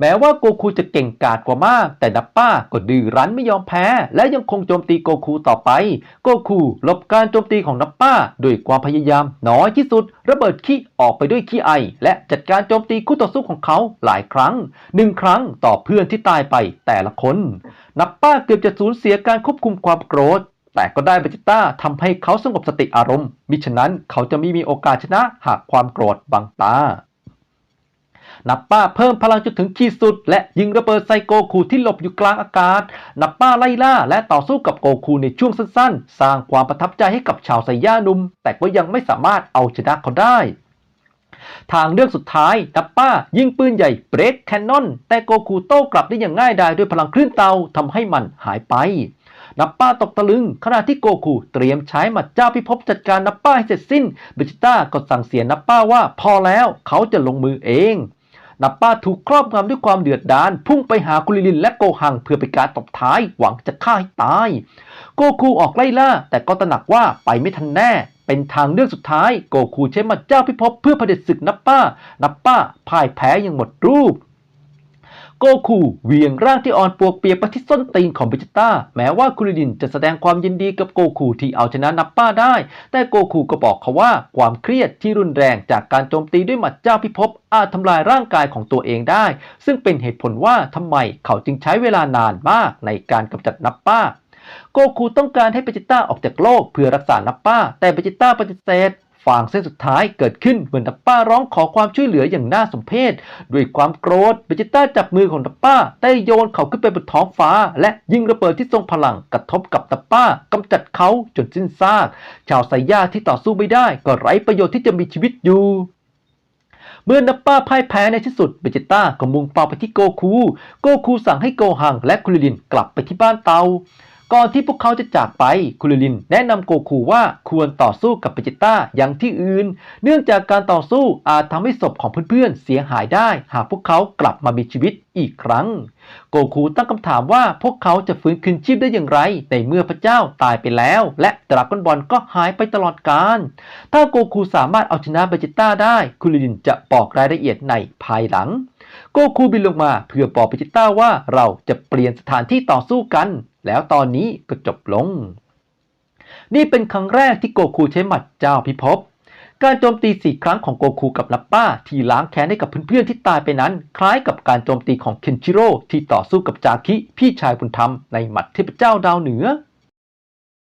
แม้ว่าโกคูจะเก่งกาจกว่ามาก แต่นับป้าก็ดื้อรั้นไม่ยอมแพ้ และยังคงโจมตีโกคูต่อไป โกคูหลบการโจมตีของนับป้าด้วยความพยายามน้อยที่สุด ระเบิดขี้ออกไปด้วยขี้ไอ และจัดการโจมตีคู่ต่อสู้ของเขาหลายครั้งหนึ่งครั้งต่อเพื่อนที่ตายไปแต่ละคน นับป้าเกือบจะสูญเสียการควบคุมความโกรธแต่ก็ได้เบจิต้าทำให้เขาสงบสติอารมณ์ มิฉะนั้นเขาจะไม่มีโอกาสชนะหากความโกรธบังตา นับป้าเพิ่มพลังจนถึงขีดสุด และยิงระเบิดใส่โกคูที่หลบอยู่กลางอากาศ นับป้าไล่ล่าและต่อสู้กับโกคูในช่วงสั้นๆ สร้างความประทับใจให้กับชาวไซย่าหนุ่ม แต่ก็ยังไม่สามารถเอาชนะเขาได้ทางเลือกสุดท้ายนับป้า ยิงปืนใหญ่เบรกแคนนอน แต่โกคูโต้กลับได้อย่างง่ายดายด้วยพลังคลื่นเตาทำให้มันหายไปนับป้าตกตะลึง ขณะที่โกคูเตรียมใช้หมัดเจ้าพิภพจัดการนับป้าให้เสร็จสิ้นเบจิต้าก็สั่งเสียนับป้าว่าพอแล้วเขาจะลงมือเอง นับป้าถูกครอบงำด้วยความเดือดดาลพุ่งไปหาคุลิลินและโกหังเพื่อเป็นการตบท้ายหวังจะฆ่าให้ตาย โกคูออกไล่ล่า แต่ก็ตระหนักว่าไปไม่ทันแน่ เป็นทางเลือกสุดท้าย โกคูใช้มัดเจ้าพิภพเพื่อเผด็จศึกนับป้า นับป้าพ่ายแพ้อย่างหมดรูป โกคูเหวียงร่างที่อ่อนปวกเปียกไปที่ส้นตีนของเบจิต้า แม้ว่าคุริลินจะแสดงความยินดีกับโกคูที่เอาชนะนับป้าได้ แต่โกคูก็บอกเขาว่าความเครียดที่รุนแรงจากการโจมตีด้วยหมัดเจ้าพิภพอาจทำลายร่างกายของตัวเองได้ ซึ่งเป็นเหตุผลว่าทำไมเขาจึงใช้เวลานานมากในการกำจัดนับป้า โกคูต้องการให้เบจิต้าออกจากโลกเพื่อรักษานับป้า แต่เบจิต้าปฏิเสธ ฟางเส้นสุดท้ายเกิดขึ้นเมื่อนับป้าร้องขอความช่วยเหลืออย่างน่าสมเพชด้วยความโกรธเบจิต้าจับมือของนับป้าได้โยนเขาขึ้นไปบนท้องฟ้า และยิงระเบิดที่ทรงพลังกระทบกับนับป้ากำจัดเขาจนสิ้นซาก ชาวไซย่าที่ต่อสู้ไม่ได้ ก็ไร้ประโยชน์ที่จะมีชีวิตอยู่เมื่อนับป้าพ่ายแพ้ในที่สุดเบจิต้าก็มุ่งเป้าไปที่โกคู โกคูสั่งให้โกหังและคุริลินกลับไปที่บ้านเตา ก่อนที่พวกเขาจะจากไปคุริลิน แนะนำโกคูว่าควรต่อสู้กับเบจิต้าอย่างที่อื่น เนื่องจากการต่อสู้อาจทำให้ศพของเพื่อนๆเสียหายได้ หากพวกเขากลับมามีชีวิตอีกครั้ง โกคูตั้งคำถามว่าพวกเขาจะฟื้นคืนชีพได้อย่างไร ในเมื่อพระเจ้าตายไปแล้ว และดราก้อนบอลก็หายไปตลอดกาลถ้าโกคูสามารถเอาชนะเบจิต้าได้คุริลินจะบอกรายละเอียดในภายหลังโกคูบินลงมาเพื่อบอกเบจิต้าว่าเราจะเปลี่ยนสถานที่ต่อสู้กัน แล้วตอนนี้ก็จบลง นี่เป็นครั้งแรกที่โกคูใช้หมัดเจ้าพิภพการโจมตีสี่ครั้งของโกคูกับลับป้าที่ล้างแค้นให้กับเพื่อนๆที่ตายไปนั้น คล้ายกับการโจมตีของเคนชิโร่ที่ต่อสู้กับจาคิพี่ชายบุญธรรมในหมัดเทพเจ้าดาวเหนือ